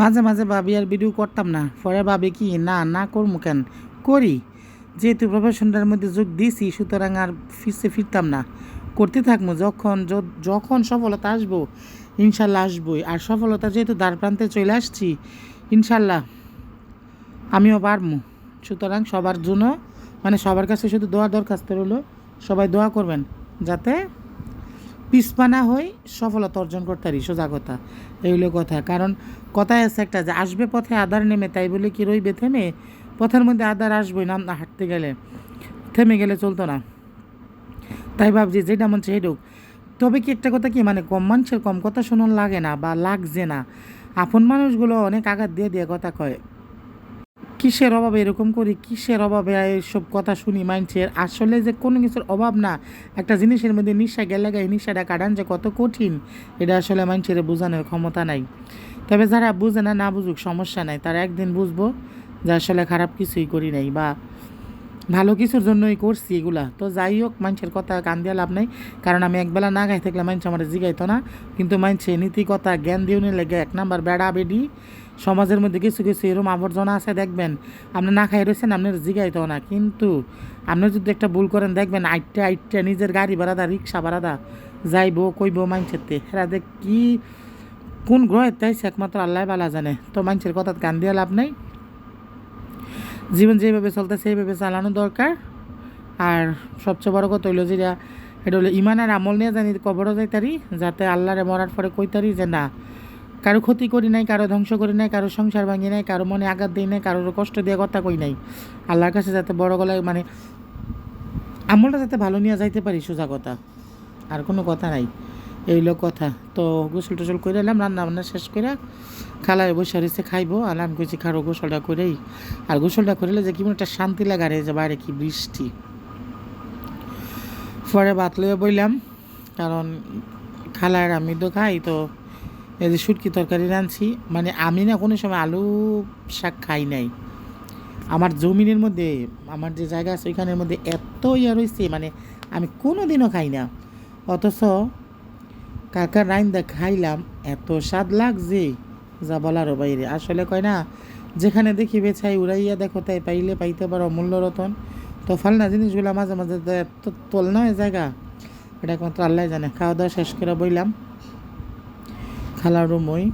মাঝে মাঝে ভাবি আর ভিডিও করতাম না। পরে ভাবি কি, না না করব কেন? করি। যেহেতু প্রফেশনটার মধ্যে যোগ দিয়েছি সুতরাং আর ফিরতে ফিরতাম না। করতে থাকব যখন যখন সফলতা আসব, ইনশাল্লাহ আসবোই। আর সফলতা যেহেতু দ্বার প্রান্তে চলে আসছি, ইনশাল্লাহ আমিও পারব সুতরাং সবার জন্য মানে সবার কাছে শুধু দোয়া দরখাস্ত রইল সবাই দোয়া করবেন, যাতে পিসপানা হই সফলতা অর্জন করতে পারি, সোজা কথা। এই হলো কথা। কারণ কথায় আছে একটা যে, আসবে পথে আধার নেমে, তাই বলে কি রইবে থেমে? পথের মধ্যে আধার আসবই না হাঁটতে গেলে। থেমে গেলে চলতো না। তাই ভাবছি, যেটা মন সেই ঢুক তবে কি একটা কথা কি মানে কম মানুষের কম কথা শোনার লাগে না বা লাগছে না। আপন মানুষগুলো অনেক আঘাত দিয়ে দিয়ে কথা কয়। কিসের অভাবে এরকম করি? কিসের অভাবে এইসব কথা শুনি? মাইন্ডসের আসলে যে কোনো কিছুর অভাব না। একটা জিনিসের মধ্যে নিশা গেলে গায়ে নিশাটা কাটান যে কত কঠিন। এটা আসলে মাইন্ডসের বোঝানোর ক্ষমতা নাই। তবে যারা বুঝে না না বুঝুক সমস্যা নাই। তারা একদিন বুঝব যে আসলে খারাপ কিছুই করি নাই বা ভালো কিছুর জন্যই করছি এগুলা। তো যাই হোক মানুষের কথা কান দিয়ে লাভ নাই। কারণ আমি একবেলা না গাই থাকলে মানুষ আমার জিগাইতো না। কিন্তু মানুষে নীতি কথা জ্ঞান দিউনি লেগে এক নাম্বার বেড়া বেডি। সমাজের মধ্যে কিছু কিছু এরকম আবর্জনা আছে, দেখবেন। আপনি না খাই রয়েছেন আপনার জিগাইতো না। কিন্তু আপনি যদি একটা ভুল করেন, দেখবেন আইটটা আইটটা নিজের গাড়ি ভাড়াদা, রিক্সা ভাড়াদা, যাইবো, কইবো মানুষের হেরা দেখ কী কোন গ্রহের তাইছে একমাত্র আল্লাহ বালা জানে। তো মানুষের কথা কান দিয়ে লাভ নাই। জীবন যেভাবে চলতে সেইভাবে চালানো দরকার। আর সবচেয়ে বড় কথা হইল যেটা এটা হলো ইমান আর আমল নিয়ে জানি কবরও যাইতারি, যাতে আল্লাহরে মরার পরে কইতারি যে না, কারও ক্ষতি করি নাই, কারও ধ্বংস করি নাই, কারও সংসার ভাঙি নাই, কারও মনে আঘাত দিই নাই, কারোর কষ্ট দিয়ে কথা কই নাই। আল্লাহর কাছে যাতে বড় গলায় মানে আমলটা যাতে ভালো নিয়ে যাইতে পারি, সোজা কথা। আর কোনো কথা নাই। এই হলো কথা। তো গোসল টোসল করে এলাম, রান্না বান্না শেষ করে খালায় বসে রয়েছে, খাইবো। আর আমি কইছি, খারো গোসলটা করেই। আর গোসলটা করলে যে কেমন একটা শান্তি লাগা রে যে বাইরে কি বৃষ্টি। পরে ভাত লইয়া বইলাম, কারণ খালার আমি তো খাই, তো এই যে শুটকি তরকারি রাঁধছি। মানে আমি না কোনো সময় আলু শাক খাই নাই। আমার জমিনের মধ্যে, আমার যে জায়গা আছে ওইখানের মধ্যে এত ইয়া রয়েছে মানে আমি কোনো দিনও খাই না। অথচ কাকার রাইন্দা খাইলাম, এত স্বাদ লাগছে। যা বলারও বাইরে। আসলে কয় না, যেখানে দেখি বেছাই উড়াইয়া দেখো, তাই পাইলে পাইতে পারো অমূল্য রতন। তো ফালনা জিনিসগুলো মাঝে মাঝে এত তোল নয় জায়গা। এটা একমাত্র আল্লাহ জানে। খাওয়া দাওয়া শেষ করে বইলাম। খালার রুম ওই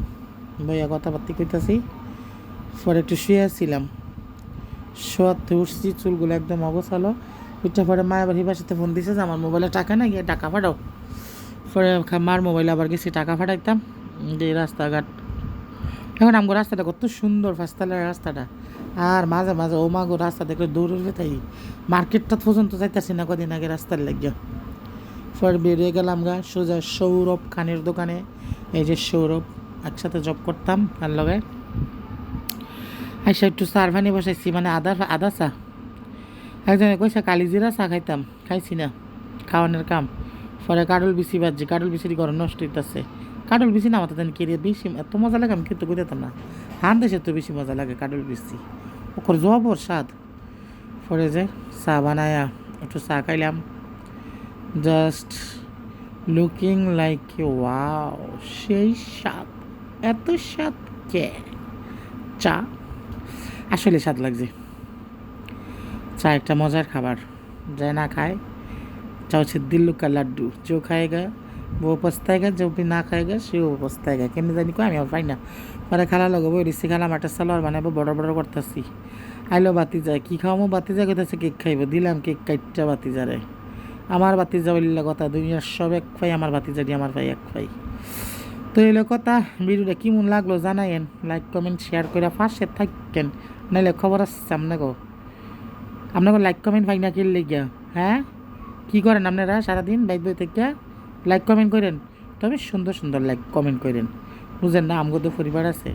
বইয়া কথাবার্তি কইতাছি। পরে একটু শুয়েছিলাম শোয়াতে উঠছি, চুলগুলো একদম অবসালো উঠতে পরে মায়ের বাড়ির বাসাতে ফোন দিছে যে আমার মোবাইলে টাকা নাই গিয়ে টাকা পাঠাও। পরে মার মোবাইলে আবার গেছি, টাকা ফাটাইতাম যে রাস্তাঘাট। এখন আমগো রাস্তাটা কত সুন্দর ফাস্তালের রাস্তাটা। আর মাঝে মাঝে ও মাগো রাস্তা দেখলে দৌড়ে তাই মার্কেটটা পর্যন্ত যাইতেছি না কদিন আগে রাস্তার লাগিয়া পরে বেরিয়ে গেলাম গা, সোজা সৌরভ খানের দোকানে। এই যে সৌরভ, একসাথে জব করতাম তার লগে। আইসা একটু সারভানি বসাইছি মানে আদা আদা চা। একজনে কইসা, কালিজিরা চা খাইতাম, খাইছি না, খাওয়ানোর কাম। পরে কাটল বিচি বাজছে কাটল বিচির ঘর নষ্ট হইতেছে। কাডল বিচি না আমার জানি কেরিয়ে বেশি, এত মজা লাগে, আমি কিন্তু কইতাম না। হান দেশে তো বেশি মজা লাগে কাডল বিচি ওকর জবর স্বাদ। পরে যে, চা বানায়া, একটু চা খাইলাম। জাস্ট লুকিং লাইক ওয়াও সেই স্বাদ। এত স্বাদ কে? চা? আসলে স্বাদ লাগছে। চা একটা মজার খাবার। যে না খায় बच्चा उसे दिल्लू का लड्डू, जो खाएगा वो पछताएगा, जो না ना खाएगा সেও পস্তায়গা কেন জানি কই আমি আর পাই না পরে খালা লাগাবো রিসি খালা মাটার সালোয়ার বানাবো বড় বড় করতেছি আইলো বাতিজা কী খাওয়ামো বাতিজা কোথাছে কেক খাইব দিলাম কেক কাইটটা বাতিজারে আমার বাতিজা বলিলা কথা দুনিয়ার সব এক ফাই আমার বাতিজারি আমার ভাই এক ফাই তো এলো কথা ভিডিওটা কেমন লাগল জানায়েন লাইক কমেন্ট শেয়ার করে ফাঁসে থাকেন নাইলে খবর আসছে আপনাকে আপনাকে লাইক কমেন্ট ভাই না কিনলে গিয়া হ্যাঁ কী করেন আপনারা সারাদিন বই থেকে? লাইক কমেন্ট করেন। তবে সুন্দর সুন্দর লাইক কমেন্ট করেন। বুঝেন না, আমগো তো পরিবার আছে।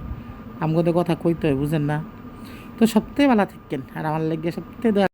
আমগো তো কথা কইতে হয়, বুঝেন না। তো সবথেকে ভালো থাকেন। আর আমার লাগে সবথেকে